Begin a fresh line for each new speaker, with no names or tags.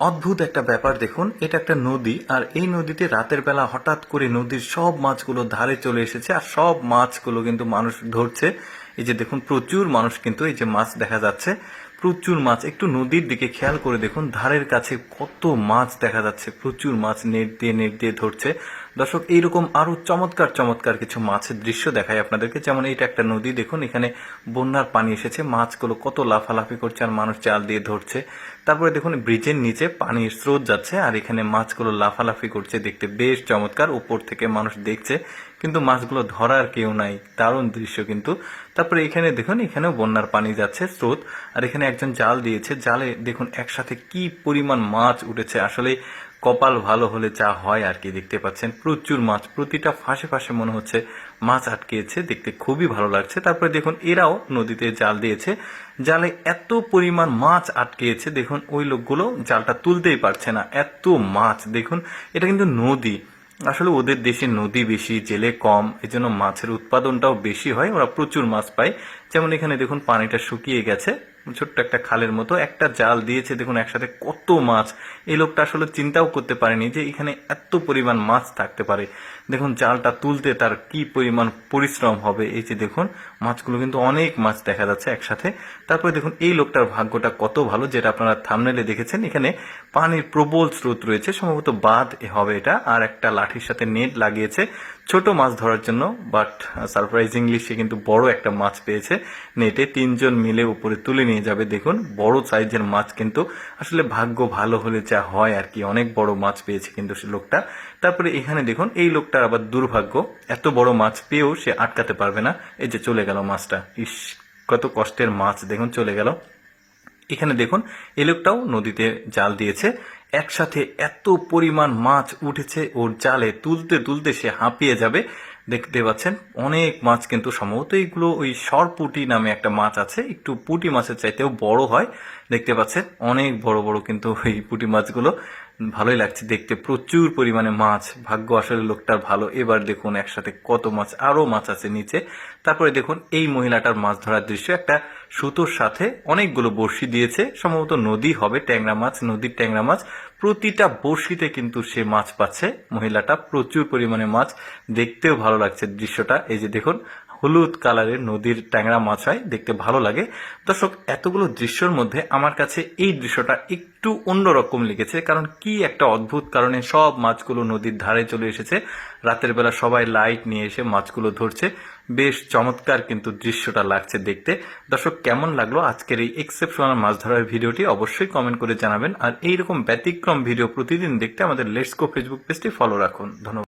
অদ্ভুত একটা ব্যাপার দেখুন, এটা একটা নদী, আর এই নদীতে রাতের বেলা হঠাৎ করে নদীর সব মাছগুলো ধারে চলে এসেছে, আর সব মাছগুলো কিন্তু মানুষ ধরছে। এই যে দেখুন, প্রচুর মানুষ কিন্তু এই যে মাছ দেখা যাচ্ছে, প্রচুর মাছ। একটু নদীর দিকে খেয়াল করে দেখুন, ধারের কাছে কত মাছ দেখা যাচ্ছে, প্রচুর মাছ নেট দিয়ে নেট দিয়ে ধরছে। দর্শক, এইরকম আরও চমৎকার চমৎকার কিছু মাছের দৃশ্য দেখায় আপনাদেরকে। যেমন এইটা একটা নদী, দেখুন, এখানে বন্যার পানি এসেছে। মাছগুলো কত লাফালাফি করছে আর মানুষ জাল দিয়ে ধরছে। তারপরে দেখুন, ব্রিজের নিচে পানির স্রোত যাচ্ছে আর এখানে মাছগুলো লাফালাফি করছে দেখতে বেশ চমৎকার। উপর থেকে মানুষ দেখছে, কিন্তু মাছগুলো ধরার কেউ নাই। দারুণ দৃশ্য কিন্তু। তারপরে এখানে দেখুন, এখানেও বন্যার পানি যাচ্ছে, স্রোত। আর এখানে একজন জাল দিয়েছে। জালে দেখুন, একসাথে কি পরিমাণ মাছ উঠেছে। আসলে কপাল ভালো হলে যা হয় আর কি দেখতে পাচ্ছেন। প্রচুর মাছ, প্রতিটা ফাঁসে ফাঁসে মনে হচ্ছে মাছ আটকেছে, দেখতে খুবই ভালো লাগছে। তারপরে দেখুন, এরাও নদীতে জাল দিয়েছে। জালে এত পরিমাণ মাছ আটকেছে, দেখুন, ওই লোকগুলো জালটা তুলতেই পারছে না। এত মাছ, দেখুন, এটা কিন্তু নদী। আসলে ওদের দেশে নদী বেশি, জেলে কম, এজন্য মাছের উৎপাদনটাও বেশি হয়, ওরা প্রচুর মাছ পায়। যেমন এখানে দেখুন, পানিটা শুকিয়ে গেছে। ছোট্ট একটা খালের মতো, একটা জাল দিয়েছে, দেখুন একসাথে কত মাছ। এই লোকটা আসলে চিন্তাও করতে পারেনি যে এখানে এত পরিমাণ মাছ থাকতে পারে। দেখুন, জালটা তুলতে তার কি পরিমাণ পরিশ্রম হবে, এই যে দেখুন, মাছগুলো কিন্তু অনেক মাছ দেখা যাচ্ছে একসাথে। তারপরে দেখুন, এই লোকটার ভাগ্যটা কত ভালো, যেটা আপনারা থামনেলে দেখেছেন। এখানে পানির প্রবল স্রোত রয়েছে, সম্ভবত বাঁধ হবে এটা, আর একটা লাঠির সাথে নেট লাগিয়েছে। ছোট মাছ ধরার জন্য বাট সারপ্রাইজিংলি সে কিন্তু বড় একটা মাছ পেয়েছে। নেটে তিনজন মিলে উপরে তুলে নিয়ে যাবে, দেখুন। বড় সাইজের মাছ কিন্তু আসলে ভাগ্য ভালো হলে যা হয় আর কি, অনেক বড় মাছ পেয়েছে কিন্তু সে লোকটা। তারপরে এখানে দেখুন, এই লোকটার আবার দুর্ভাগ্য, এত বড় মাছ পেয়েও সে আটকাতে পারবে না। এই যে চলে গেল মাছটা। ইস, কত কষ্টের মাছ, দেখুন, চলে গেল। এখানে দেখুন, এই লোকটাও নদীতে জাল দিয়েছে। একসাথে এত পরিমাণ মাছ উঠেছে ওর জালে তুলতে তুলতে সে হাঁপিয়ে যাবে। দেখতে পাচ্ছেন, অনেক মাছ কিন্তু সম্ভবত এইগুলো ওই সরপুটি নামে একটা মাছ আছে। একটু পুটি মাছের চাইতেও বড় হয়। দেখতে পাচ্ছেন, অনেক বড় বড় কিন্তু ওই পুটি মাছগুলো। ভালোই লাগছে দেখতে। প্রচুর পরিমাণে মাছ। ভাগ্য আসলে লোকটার ভালো। এবার দেখুন একসাথে কত মাছ, আরও মাছ আছে নিচে। তারপরে দেখুন এই মহিলাটার মাছ ধরার দৃশ্য। একটা সুতোর সাথে অনেকগুলো বড়শি দিয়েছে। সম্ভবত নদী হবে ট্যাংরা মাছ, নদীর ট্যাংরা মাছ। প্রতিটা বড়শিতে কিন্তু সে মাছ পাচ্ছে। মহিলাটা প্রচুর পরিমাণে মাছ। দেখতেও ভালো লাগছে দৃশ্যটা। এই যে দেখুন হলুদ কালারের নদীর ট্যাংরা মাছ হয় দেখতে ভালো লাগে। দর্শক, এতগুলো দৃশ্যর মধ্যে আমার কাছে এই দৃশ্যটা একটু অন্যরকম লেগেছে, কারণ কি একটা অদ্ভুত কারণে সব মাছগুলো নদীর ধারে চলে এসেছে। রাতের বেলা সবাই লাইট নিয়ে এসে মাছগুলো ধরছে। বেশ চমৎকার কিন্তু দৃশ্যটা লাগছে দেখতে। দর্শক, কেমন লাগল আজকের এই এক্সেপশনাল মাছ ধরার ভিডিওটি অবশ্যই কমেন্ট করে জানাবেন। আর এইরকম ব্যতিক্রম ভিডিও প্রতিদিন দেখতে আমাদের লেটস ফেসবুক পেজটি ফলো রাখুন। ধন্যবাদ।